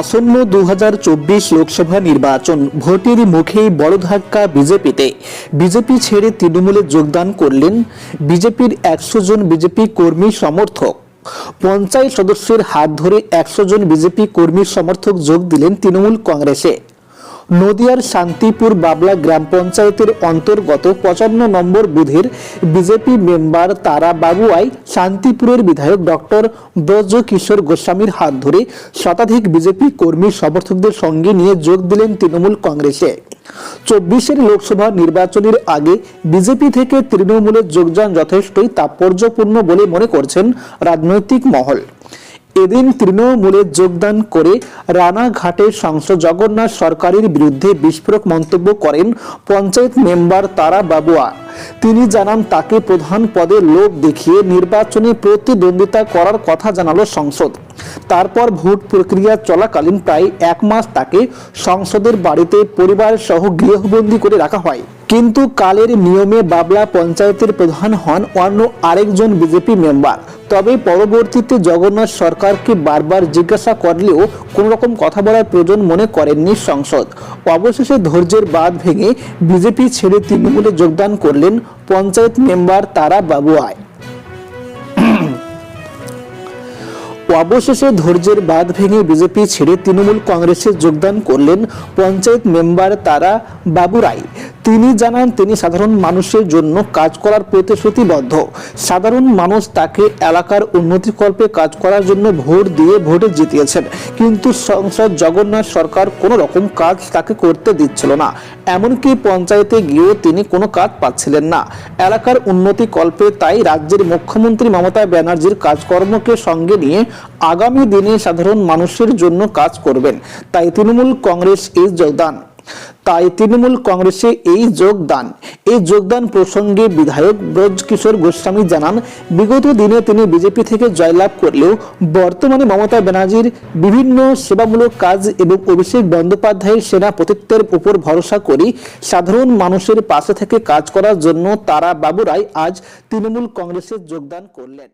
আসন্ন দু হাজার চব্বিশ লোকসভা নির্বাচন ভোটের মুখেই বড় ধাক্কা বিজেপিতে। বিজেপি ছেড়ে তৃণমূলে যোগদান করলেন বিজেপির একশো জন বিজেপি কর্মী সমর্থক। পঞ্চায়েত সদস্যের হাত ধরে একশো জন বিজেপি কর্মী সমর্থক যোগ দিলেন তৃণমূল কংগ্রেসে। নদিয়ার শান্তিপুর বাবলা গ্রাম পঞ্চায়েতের অন্তর্গত পঁচান্ন নম্বর বুথের বিজেপি মেম্বার তারা বাবুয়াই শান্তিপুরের বিধায়ক ডক্টর ব্রজ কিশোর গোস্বামীর হাত ধরে শতাধিক বিজেপি কর্মী সমর্থকদের সঙ্গে নিয়ে যোগ দিলেন তৃণমূল কংগ্রেসে। চব্বিশের লোকসভা নির্বাচনের আগে বিজেপি থেকে তৃণমূলের যোগদান যথেষ্টই তাৎপর্যপূর্ণ বলে মনে করছেন রাজনৈতিক মহল। এদিন তৃণমূলে যোগদান করে রানাঘাটের সাংসদ জগন্নাথ সরকারের বিরুদ্ধে বিস্ফোরক মন্তব্য করেন পঞ্চায়েত মেম্বার তারা বাবুয়া। তিনি জানান, তাকে প্রধান পদে লোক দেখিয়ে নির্বাচনে প্রতিদ্বন্দ্বিতা করার কথা জানালো সংসদ। তারপর ভোট প্রক্রিয়া চলাকালীন প্রায় এক মাস তাকে সংসদের বাড়িতে পরিবার সহ গৃহবন্দী করে রাখা হয়। কিন্তু কালের নিয়মে বাবলা পঞ্চায়েতের প্রধান হন অন্য আরেকজন বিজেপি মেম্বার। তবে পরবর্তীতে জগন্নাথ সরকারকে বারবার জিজ্ঞাসা করলেও কোনো রকম কথা বলার প্রয়োজন মনে করেননি সংসদ। অবশেষে ধৈর্যের বাঁধ ভেঙে বিজেপি ছেড়ে তৃণমূলে যোগদান করলেন পঞ্চায়েত মেম্বার তারা বাবুয়ায় অবশেষে ধৈর্যের বাঁধ ভেঙে বিজেপি ছেড়ে তৃণমূল কংগ্রেসে যোগদান করলেন পঞ্চায়েত মেম্বার তারা বাবুরাই তিনি জানান, তিনি সাধারণ মানুষের জন্য কাজ করার প্রতিশ্রুতিবদ্ধ সাধারণ মানুষ তাকে এলাকার উন্নতিকল্পে কাজ করার জন্য ভোট দিয়ে ভোটে জিতিয়েছেন। কিন্তু সংসদ জগন্নাথ সরকার কোনো রকম কাজ তাকে করতে দিচ্ছিল না। এমনকি পঞ্চায়েতে গিয়েও তিনি কোনো কাজ পাচ্ছিলেন না। এলাকার উন্নতি কল্পে তাই রাজ্যের মুখ্যমন্ত্রী মমতা ব্যানার্জির কাজকর্মকে সঙ্গে নিয়ে আগামী দিনে সাধারণ মানুষের জন্য কাজ করবেন। তাই তৃণমূল কংগ্রেস এই যোগদান। তাই তৃণমূল কংগ্রেসে এই যোগদান। এই যোগদান প্রসঙ্গে বিধায়ক ব্রজকিশোর গোস্বামী জানান, বিগত দিনে তিনি বিজেপি থেকে জয়লাভ করলেও বর্তমানে মমতা ব্যানার্জির বিভিন্ন সেবামূলক কাজ এবং অভিষেক বন্দ্যোপাধ্যায়ের সেনাপতিত্বের উপর ভরসা করি সাধারণ মানুষের পাশে থেকে কাজ করার জন্য তারা বাবুরাই আজ তৃণমূল কংগ্রেসে যোগদান করলেন।